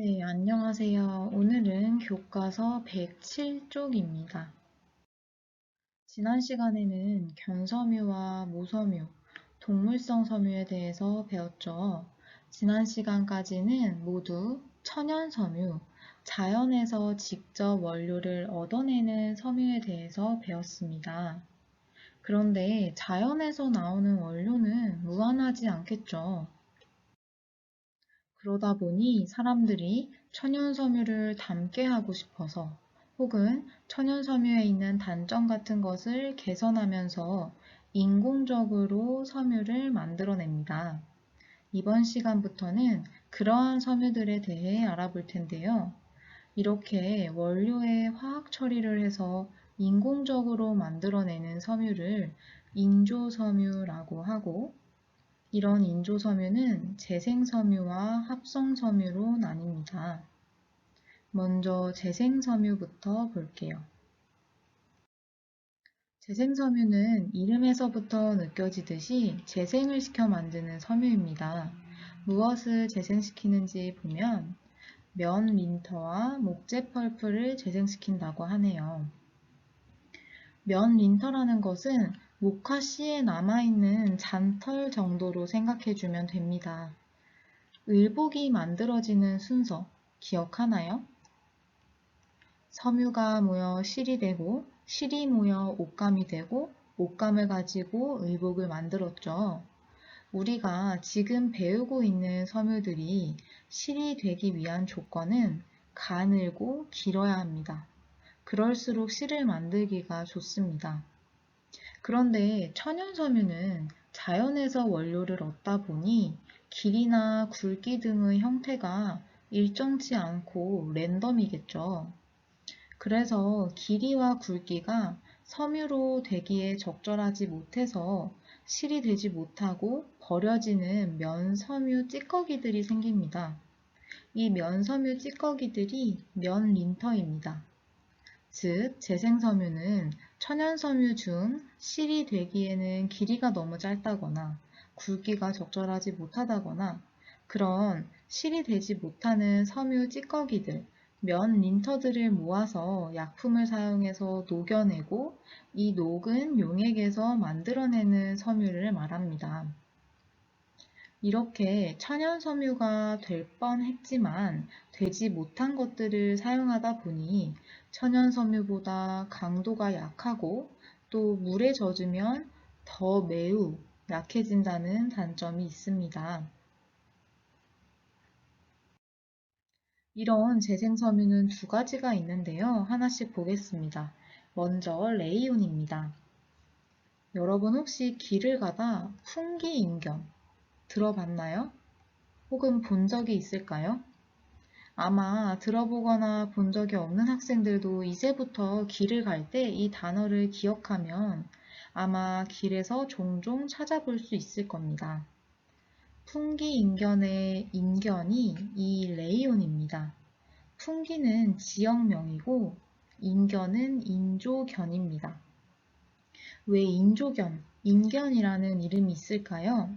네, 안녕하세요. 오늘은 교과서 107쪽입니다. 지난 시간에는 견섬유와 모섬유, 동물성 섬유에 대해서 배웠죠. 지난 시간까지는 모두 천연섬유, 자연에서 직접 원료를 얻어내는 섬유에 대해서 배웠습니다. 그런데 자연에서 나오는 원료는 무한하지 않겠죠. 그러다 보니 사람들이 천연섬유를 담게 하고 싶어서 혹은 천연섬유에 있는 단점 같은 것을 개선하면서 인공적으로 섬유를 만들어냅니다. 이번 시간부터는 그러한 섬유들에 대해 알아볼 텐데요. 이렇게 원료에 화학 처리를 해서 인공적으로 만들어내는 섬유를 인조섬유라고 하고 이런 인조 섬유는 재생 섬유와 합성 섬유로 나뉩니다. 먼저 재생 섬유부터 볼게요. 재생 섬유는 이름에서부터 느껴지듯이 재생을 시켜 만드는 섬유입니다. 무엇을 재생시키는지 보면 면 린터와 목재 펄프를 재생시킨다고 하네요. 면 린터라는 것은 씨에 남아있는 잔털 정도로 생각해주면 됩니다. 의복이 만들어지는 순서 기억하나요? 섬유가 모여 실이 되고 실이 모여 옷감이 되고 옷감을 가지고 의복을 만들었죠. 우리가 지금 배우고 있는 섬유들이 실이 되기 위한 조건은 가늘고 길어야 합니다. 그럴수록 실을 만들기가 좋습니다. 그런데 천연섬유는 자연에서 원료를 얻다 보니 길이나 굵기 등의 형태가 일정치 않고 랜덤이겠죠. 그래서 길이와 굵기가 섬유로 되기에 적절하지 못해서 실이 되지 못하고 버려지는 면섬유 찌꺼기들이 생깁니다. 이 면섬유 찌꺼기들이 면린터입니다. 즉, 재생섬유는 천연섬유 중 실이 되기에는 길이가 너무 짧다거나 굵기가 적절하지 못하다거나 그런 실이 되지 못하는 섬유 찌꺼기들, 면 린터들을 모아서 약품을 사용해서 녹여내고 이 녹은 용액에서 만들어내는 섬유를 말합니다. 이렇게 천연 섬유가 될 뻔했지만 되지 못한 것들을 사용하다 보니 천연섬유보다 강도가 약하고 또 물에 젖으면 더 매우 약해진다는 단점이 있습니다. 이런 재생섬유는 두 가지가 있는데요. 하나씩 보겠습니다. 먼저 레이온입니다. 여러분 혹시 길을 가다 풍기인견 들어봤나요? 혹은 본 적이 있을까요? 아마 들어보거나 본 적이 없는 학생들도 이제부터 길을 갈 때 이 단어를 기억하면 아마 길에서 종종 찾아볼 수 있을 겁니다. 풍기인견의 인견이 이 레이온입니다. 풍기는 지역명이고 인견은 인조견입니다. 왜 인조견, 인견이라는 이름이 있을까요?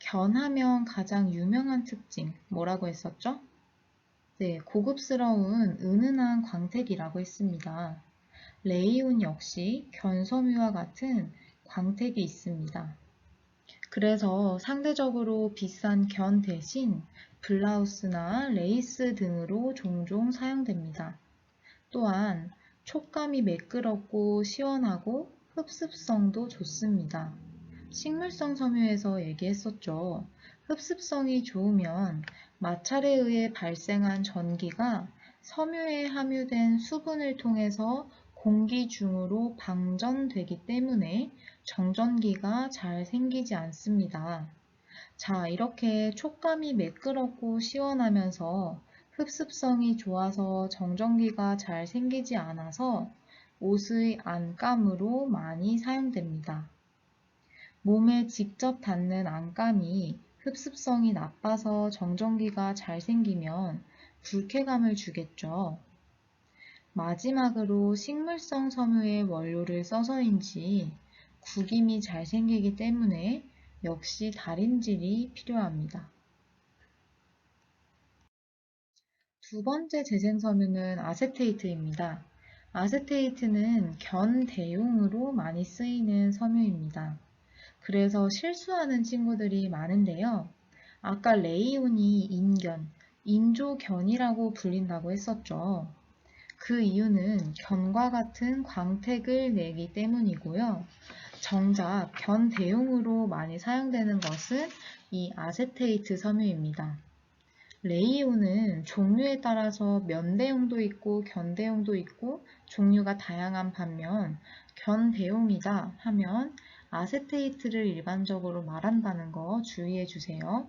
견하면 가장 유명한 특징 뭐라고 했었죠? 네, 고급스러운 은은한 광택이라고 했습니다. 레이온 역시 견섬유와 같은 광택이 있습니다. 그래서 상대적으로 비싼 견 대신 블라우스나 레이스 등으로 종종 사용됩니다. 또한 촉감이 매끄럽고 시원하고 흡습성도 좋습니다. 식물성 섬유에서 얘기했었죠. 흡습성이 좋으면 마찰에 의해 발생한 전기가 섬유에 함유된 수분을 통해서 공기 중으로 방전되기 때문에 정전기가 잘 생기지 않습니다. 자, 이렇게 촉감이 매끄럽고 시원하면서 흡습성이 좋아서 정전기가 잘 생기지 않아서 옷의 안감으로 많이 사용됩니다. 몸에 직접 닿는 안감이 흡습성이 나빠서 정전기가 잘 생기면 불쾌감을 주겠죠. 마지막으로 식물성 섬유의 원료를 써서인지 구김이 잘 생기기 때문에 역시 달인질이 필요합니다. 두 번째 재생섬유는 아세테이트입니다. 아세테이트는 견 대용으로 많이 쓰이는 섬유입니다. 그래서 실수하는 친구들이 많은데요. 아까 레이온이 인견, 인조견이라고 불린다고 했었죠. 그 이유는 견과 같은 광택을 내기 때문이고요. 정작 견 대용으로 많이 사용되는 것은 이 아세테이트 섬유입니다. 레이온은 종류에 따라서 면대용도 있고 견대용도 있고 종류가 다양한 반면 견대용이다 하면 아세테이트를 일반적으로 말한다는 거 주의해 주세요.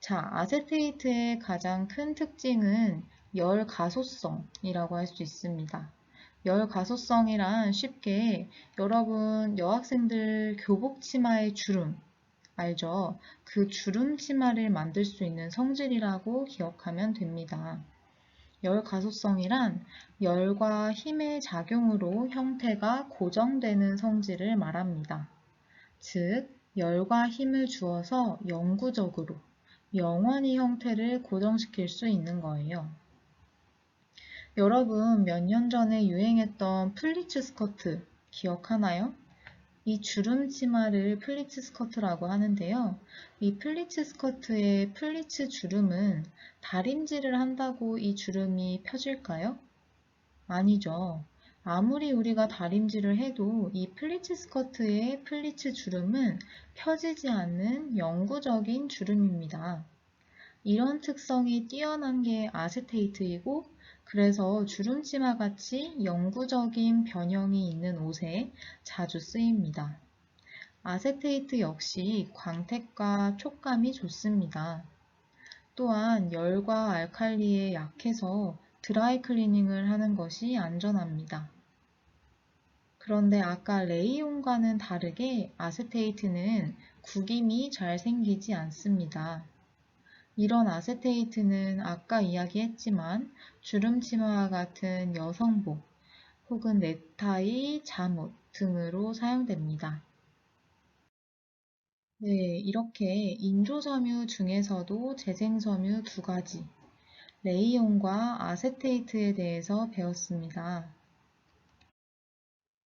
자, 아세테이트의 가장 큰 특징은 열 가소성이라고 할 수 있습니다. 열 가소성이란 쉽게 여러분 여학생들 교복 치마의 주름 알죠? 그 주름 치마를 만들 수 있는 성질이라고 기억하면 됩니다. 열 가소성이란 열과 힘의 작용으로 형태가 고정되는 성질을 말합니다. 즉, 열과 힘을 주어서 영구적으로 영원히 형태를 고정시킬 수 있는 거예요. 여러분, 몇 년 전에 유행했던 플리츠 스커트 기억하나요? 이 주름 치마를 플리츠 스커트라고 하는데요. 이 플리츠 스커트의 플리츠 주름은 다림질을 한다고 이 주름이 펴질까요? 아니죠. 아무리 우리가 다림질을 해도 이 플리츠 스커트의 플리츠 주름은 펴지지 않는 영구적인 주름입니다. 이런 특성이 뛰어난 게 아세테이트이고 그래서 주름치마 같이 영구적인 변형이 있는 옷에 자주 쓰입니다. 아세테이트 역시 광택과 촉감이 좋습니다. 또한 열과 알칼리에 약해서 드라이 클리닝을 하는 것이 안전합니다. 그런데 아까 레이온과는 다르게 아세테이트는 구김이 잘 생기지 않습니다. 이런 아세테이트는 아까 이야기했지만 주름 치마와 같은 여성복 혹은 넥타이, 잠옷 등으로 사용됩니다. 네, 이렇게 인조섬유 중에서도 재생섬유 두 가지, 레이온과 아세테이트에 대해서 배웠습니다.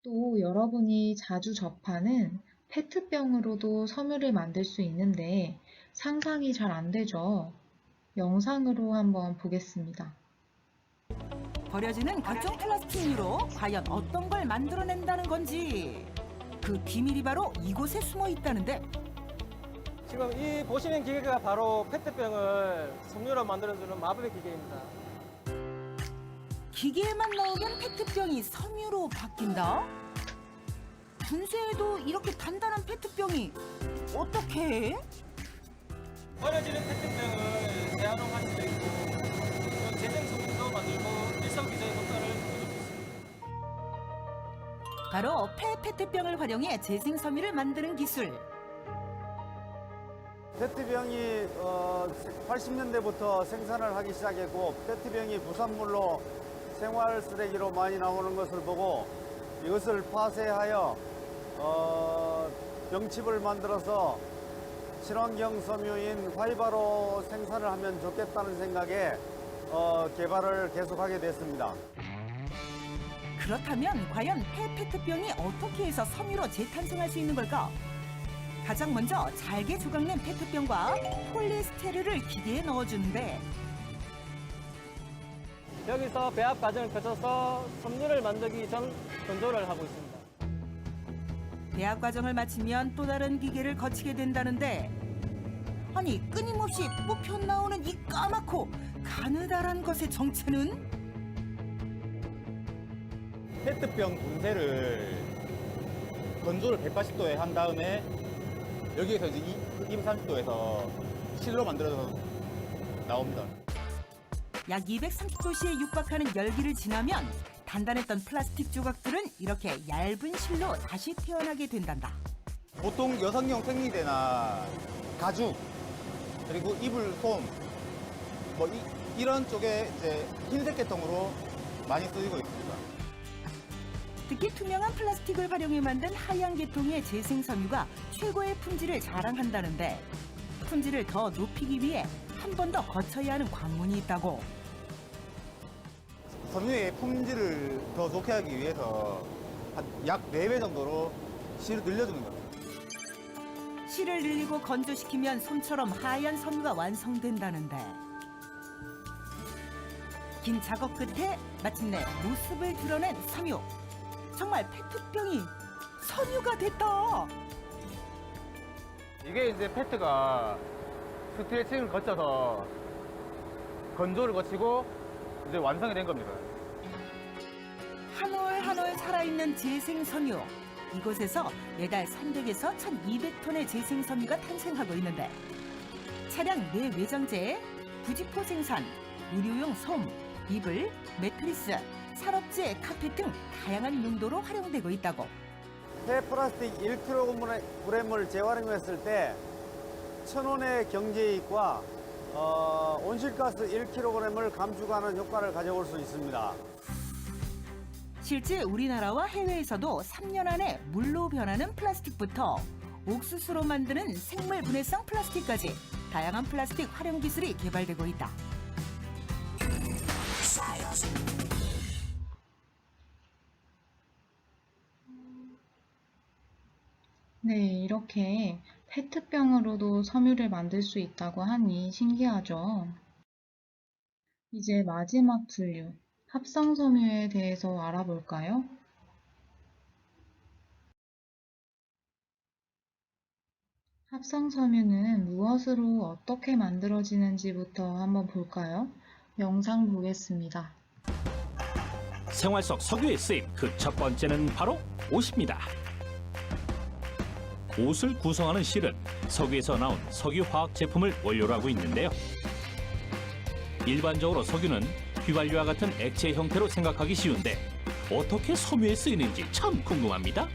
또 여러분이 자주 접하는 페트병으로도 섬유를 만들 수 있는데 상상이 잘 안 되죠? 영상으로 한번 보겠습니다. 버려지는 각종 플라스틱류로 과연 어떤 걸 만들어낸다는 건지 그 비밀이 바로 이곳에 숨어 있다는데 지금 이 보시는 기계가 바로 페트병을 섬유로 만들어주는 마법의 기계입니다. 기계에만 넣으면 페트병이 섬유로 바뀐다? 분쇄에도 이렇게 단단한 페트병이 어떻게 해? 버려지는 페트병을 재활용할 수도 있고 또 재생소금도 만들고 일석이조의 효과를 수 있습니다. 바로 폐 페트병을 활용해 재생 섬유를 만드는 기술 페트병이 어, 80년대부터 생산을 하기 시작했고 페트병이 부산물로 생활 쓰레기로 많이 나오는 것을 보고 이것을 파쇄하여 어, 병칩을 만들어서 친환경 섬유인 화이바로 생산을 하면 좋겠다는 생각에 어, 개발을 계속하게 됐습니다. 그렇다면 과연 폐 페트병이 어떻게 해서 섬유로 재탄생할 수 있는 걸까? 가장 먼저 잘게 조각낸 페트병과 폴리스테르를 기계에 넣어주는데 여기서 배합 과정을 거쳐서 섬유를 만들기 전 건조를 하고 있습니다. 배합 과정을 마치면 또 다른 기계를 거치게 된다는데 아니 끊임없이 뽑혀 나오는 이 까맣고 가느다란 것의 정체는 페트병 분쇄를 건조를 180도에 한 다음에 여기에서 이제 230도에서 실로 만들어서 나옵니다. 약 230도씨에 육박하는 열기를 지나면 단단했던 플라스틱 조각들은 이렇게 얇은 실로 다시 태어나게 된단다. 보통 여성용 생리대나 가죽 그리고 이불 솜뭐 이, 런 쪽에 이제 흰색 계통으로 많이 쓰이고 있습니다. 특히 투명한 플라스틱을 활용해 만든 하얀 계통의 재생 섬유가 최고의 품질을 자랑한다는데 품질을 더 높이기 위해 한 번 더 거쳐야 하는 관문이 있다고 섬유의 품질을 더 좋게 하기 위해서 한 약 4배 정도로 실을 늘려주는 겁니다. 실을 늘리고 건조시키면 솜처럼 하얀 섬유가 완성된다는데. 긴 작업 끝에 마침내 모습을 드러낸 섬유. 정말 페트병이 섬유가 됐다. 이게 이제 페트가 스트레칭을 거쳐서 건조를 거치고 이제 완성이 된 겁니다. 한 올 한 올 살아있는 재생 섬유 이곳에서 매달 300에서 1200톤의 재생 섬유가 탄생하고 있는데 차량 내 외장재, 부지포 생산, 의료용 솜, 이불, 매트리스, 산업재, 카펫 등 다양한 용도로 활용되고 있다고 폐 플라스틱 1kg을 재활용했을 때 천원의 경제이익과 어, 온실가스 1kg을 감축하는 효과를 가져올 수 있습니다. 실제 우리나라와 해외에서도 3년 안에 물로 변하는 플라스틱부터 옥수수로 만드는 생물 분해성 플라스틱까지 다양한 플라스틱 활용 기술이 개발되고 있다. 네, 이렇게 페트병으로도 섬유를 만들 수 있다고 하니 신기하죠? 이제 마지막 분류, 합성 섬유에 대해서 알아볼까요? 합성 섬유는 무엇으로 어떻게 만들어지는지부터 한번 볼까요? 영상 보겠습니다. 생활 속 석유의 쓰임 그 첫 번째는 바로 옷입니다. 옷을 구성하는 실은 석유에서 나온 석유화학 제품을 원료로 하고 있는데요. 일반적으로 석유는 휘발유와 같은 액체 형태로 생각하기 쉬운데 어떻게 섬유에 쓰이는지 참 궁금합니다.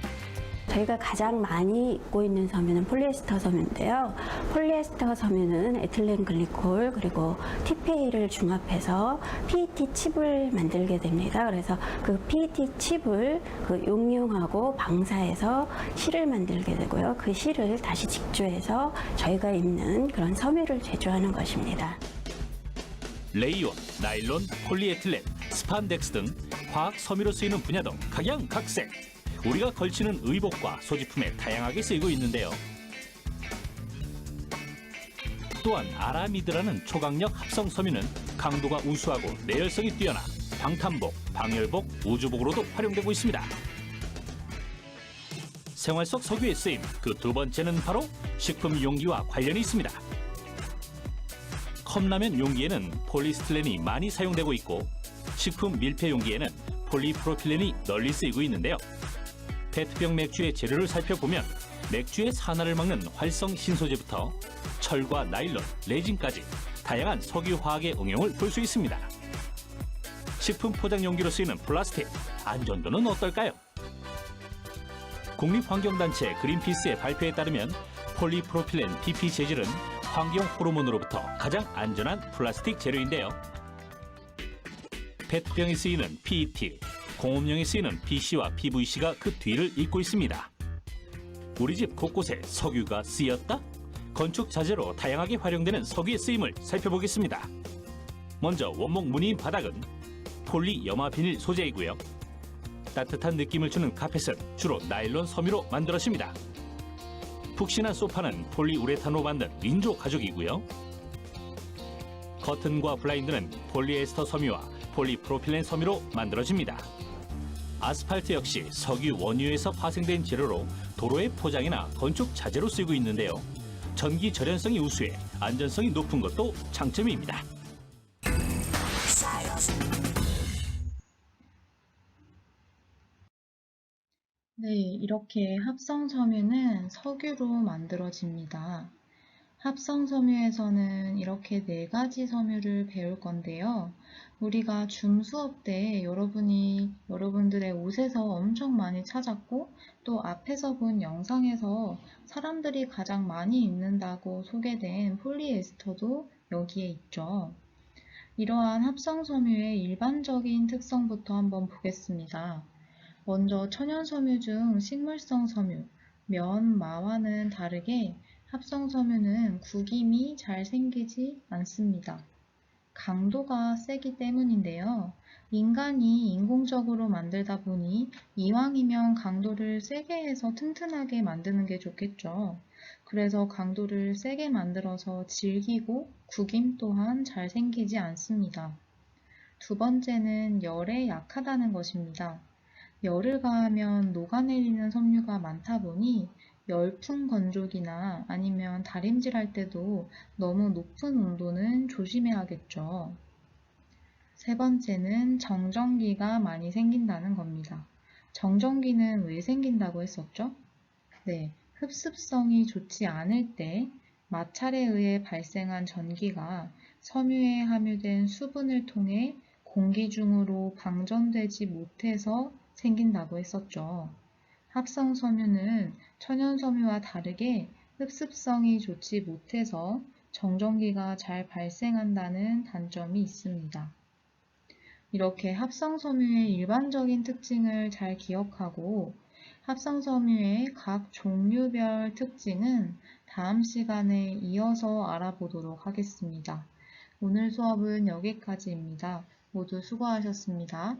저희가 가장 많이 입고 있는 섬유는 폴리에스터 섬유인데요. 폴리에스터 섬유는 에틸렌 글리콜 그리고 TPA를 중합해서 PET 칩을 만들게 됩니다. 그래서 그 PET 칩을 그 용융하고 방사해서 실을 만들게 되고요. 그 실을 다시 직조해서 저희가 입는 그런 섬유를 제조하는 것입니다. 레이온, 나일론, 폴리에틸렌, 스판덱스 등 화학 섬유로 쓰이는 분야도 각양각색. 우리가 걸치는 의복과 소지품에 다양하게 쓰이고 있는데요. 또한 아라미드라는 초강력 합성 섬유는 강도가 우수하고 내열성이 뛰어나 방탄복, 방열복, 우주복으로도 활용되고 있습니다. 생활 속 석유의 쓰임 그 두 번째는 바로 식품 용기와 관련이 있습니다. 컵라면 용기에는 폴리스틸렌이 많이 사용되고 있고 식품 밀폐 용기에는 폴리프로필렌이 널리 쓰이고 있는데요. 페트병 맥주의 재료를 살펴보면 맥주의 산화를 막는 활성 신소재부터 철과 나일론, 레진까지 다양한 석유 화학의 응용을 볼 수 있습니다. 식품 포장 용기로 쓰이는 플라스틱 안전도는 어떨까요? 국립환경단체 그린피스의 발표에 따르면 폴리프로필렌 PP 재질은 환경 호르몬으로부터 가장 안전한 플라스틱 재료인데요. 페트병에 쓰이는 PET, 공업용에 쓰이는 PC와 PVC가 그 뒤를 잇고 있습니다. 우리 집 곳곳에 석유가 쓰였다? 건축 자재로 다양하게 활용되는 석유의 쓰임을 살펴보겠습니다. 먼저 원목 무늬인 바닥은 폴리 염화 비닐 소재이고요. 따뜻한 느낌을 주는 카펫은 주로 나일론 섬유로 만들어집니다. 푹신한 소파는 폴리우레탄으로 만든 윈조 가죽이고요. 커튼과 블라인드는 폴리에스터 섬유와 폴리프로필렌 섬유로 만들어집니다. 아스팔트 역시 석유 원유에서 파생된 재료로 도로의 포장이나 건축 자재로 쓰이고 있는데요. 전기 절연성이 우수해 안전성이 높은 것도 장점입니다. 네, 이렇게 합성 섬유는 석유로 만들어집니다. 합성 섬유에서는 이렇게 네 가지 섬유를 배울 건데요. 우리가 줌 수업 때 여러분이 여러분들의 옷에서 엄청 많이 찾았고 또 앞에서 본 영상에서 사람들이 가장 많이 입는다고 소개된 폴리에스터도 여기에 있죠. 이러한 합성 섬유의 일반적인 특성부터 한번 보겠습니다. 먼저 천연 섬유 중 식물성 섬유, 면, 마와는 다르게 합성 섬유는 구김이 잘 생기지 않습니다. 강도가 세기 때문인데요. 인간이 인공적으로 만들다 보니 이왕이면 강도를 세게 해서 튼튼하게 만드는 게 좋겠죠. 그래서 강도를 세게 만들어서 질기고 구김 또한 잘 생기지 않습니다. 두 번째는 열에 약하다는 것입니다. 열을 가하면 녹아내리는 섬유가 많다 보니 열풍 건조기나 아니면 다림질 할 때도 너무 높은 온도는 조심해야겠죠. 세 번째는 정전기가 많이 생긴다는 겁니다. 정전기는 왜 생긴다고 했었죠? 네, 흡습성이 좋지 않을 때 마찰에 의해 발생한 전기가 섬유에 함유된 수분을 통해 공기 중으로 방전되지 못해서 생긴다고 했었죠. 합성 섬유는 천연 섬유와 다르게 흡습성이 좋지 못해서 정전기가 잘 발생한다는 단점이 있습니다. 이렇게 합성 섬유의 일반적인 특징을 잘 기억하고 합성 섬유의 각 종류별 특징은 다음 시간에 이어서 알아보도록 하겠습니다. 오늘 수업은 여기까지입니다. 모두 수고하셨습니다.